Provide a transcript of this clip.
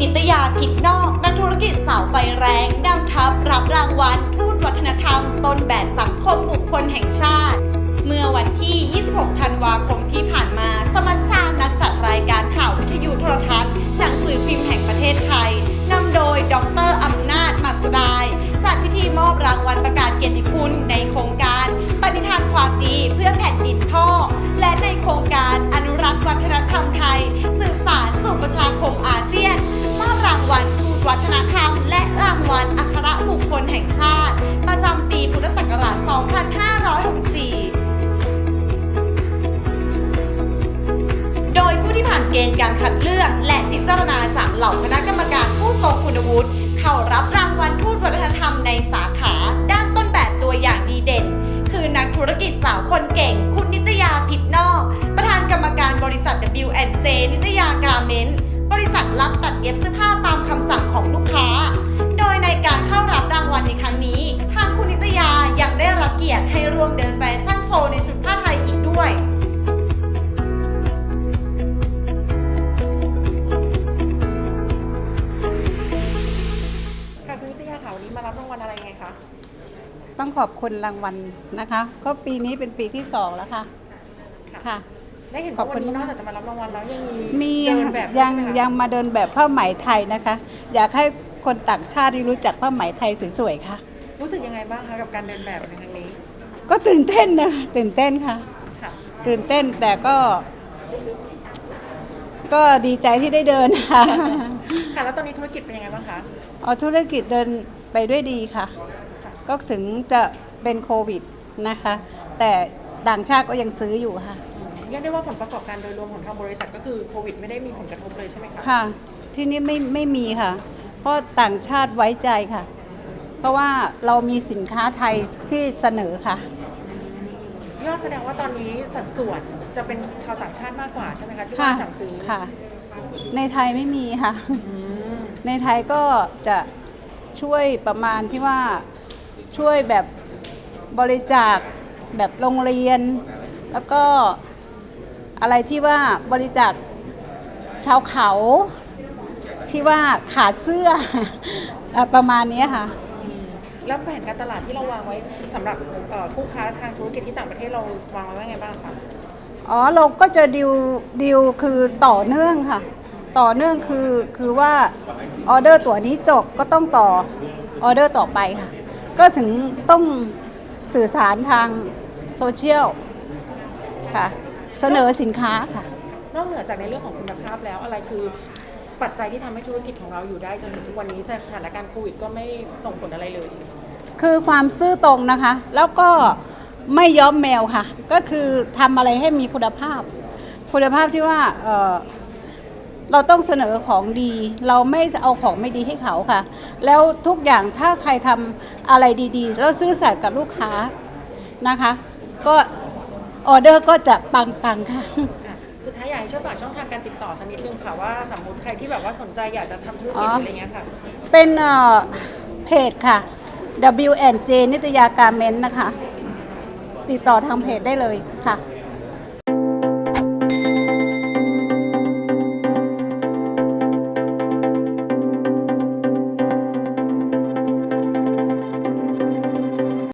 นิตยาผิดนอก นักธุรกิจสาวไฟแรงนำทัพรับรางวัลทูตวัฒนธรรม ต้นแบบสังคมบุคคลแห่งชาติ เมื่อวันที่ 26 ธันวาคมที่ผ่านมา สมัชชานักจัดรายการข่าววิทยุโทรทัศน์ หนังสือพิมพ์แห่งประเทศไทย นำโดย ดรอำนาจมัสดายจัดพิธีมอบรางวัลประกาศเกียรติคุณในโครงการ ปณิธานความดีเพื่อแผ่นดินพ่อ และในโครงการอนุรักษ์วัฒ เกณฑ์การคัดเลือก และพิจารณาจากเหล่าคณะกรรมการผู้ทรงคุณวุฒิเข้ารับรางวัลทูตวัฒนธรรมในสาขา ด้านต้นแบบตัวอย่างดีเด่น คือนักธุรกิจสาวคนเก่ง คุณนิตยาผิดนอก ประธานกรรมการบริษัท W&J นิตยาการเมนบริษัทรับตัดเย็บเสื้อผ้าตามคำสั่งของ นิตยาค่ะวันนี้มารับรางวัลอะไรไงคะ ต้องขอบคุณรางวัลนะคะ ก็ปีนี้เป็นปีที่สองแล้วค่ะ ค่ะได้เห็นขอว่าบคุวันณนี้นมาอก กจากจะมารับรางวัลแล้วยังมีมีเดินแบบยังด้วยใช่ไหมคะยังมาเดินแบบผ้าไหมไทยนะคะ อยากให้คนต่างชาติได้รู้จักผ้าไหมไทยสวยๆค่ะ รู้สึกยังไงบ้างคะกับการเดินแบบในครั้งนี้ ก็ตื่นเต้นนะตื่นเต้นค่ะ ค่ะ ตื่นเต้นแต่ก็ ก็ดีใจที่ได้เดินค่ะ ค่ะ แล้วตอนนี้ธุรกิจเป็นยังไงบ้างคะ เอาธุรกิจเดินไปด้วยดีค่ะ ก็ถึงจะเป็นโควิดนะคะ แต่ต่างชาติก็ยังซื้ออยู่ค่ะ เรียกได้ว่าผลประกอบการโดยรวมของทางบริษัทก็คือโควิดไม่ได้มีผลกระทบเลยใช่ไหมคะค่ะ ที่นี่ไม่ไม่มีค่ะ เพราะต่างชาติไว้ใจค่ะ เพราะว่าเรามีสินค้าไทยที่เสนอค่ะ ยอดแสดงว่าตอนนี้สัดส่วนจะเป็นชาวต่างชาติมากกว่าใช่ไหมคะที่ค่ะ มาสั่งซื้อค่ะ ในไทยไม่มีค่ะ อืม ในไทยก็จะช่วยประมาณที่ว่าช่วยแบบบริจาคแบบโรงเรียน แล้วก็อะไรที่ว่าบริจาคชาวเขาที่ว่าขาดเสื้ออะประมาณนี้ค่ะอืมแล้วแผนการตลาดที่เราวางไว้สำหรับเอ่อคู่ค้าทางธุรกิจที่ต่างประเทศเราวางไว้ว่าไงบ้างคะอ๋อเราก็จะดิวดิวคือต่อเนื่องค่ะ ต่อเนื่องคือคือว่าออเดอร์ตัวนี้จบก็ต้องต่อออเดอร์ต่อไปค่ะ ก็ถึงต้องสื่อสารทางโซเชียลค่ะ เสนอสินค้าค่ะ นอกเหนือจากในเรื่องของคุณภาพแล้วอะไรคือปัจจัยที่ทำให้ธุรกิจของเราอยู่ได้จนถึงทุกวันนี้สถานการณ์โควิดก็ไม่ส่งผลอะไรเลย คือความซื่อตรงนะคะ แล้วก็ไม่ย้อมแมวค่ะ ก็คือทำอะไรให้มีคุณภาพ คุณภาพที่ว่าเอ่อ เราต้องเสนอของดี เราไม่เอาของไม่ดีให้เขาค่ะ แล้วทุกอย่างถ้าใครทำอะไรดีๆ แล้วซื่อสัตย์กับลูกค้านะคะ ก็ออเดอร์ก็จะปังๆค่ะอะสุดท้ายอยากให้ช่วยฝากช่องทางการติดต่อสักนิดนึงค่ะว่าสมมติใครที่แบบว่าสนใจอยากจะทำธุรกิจอ๋อออะไรเงี้ยค่ะ เป็นเอ่อเพจค่ะ W N J นิตยาการเมนต์นะคะ ติดต่อทางเพจได้เลยค่ะ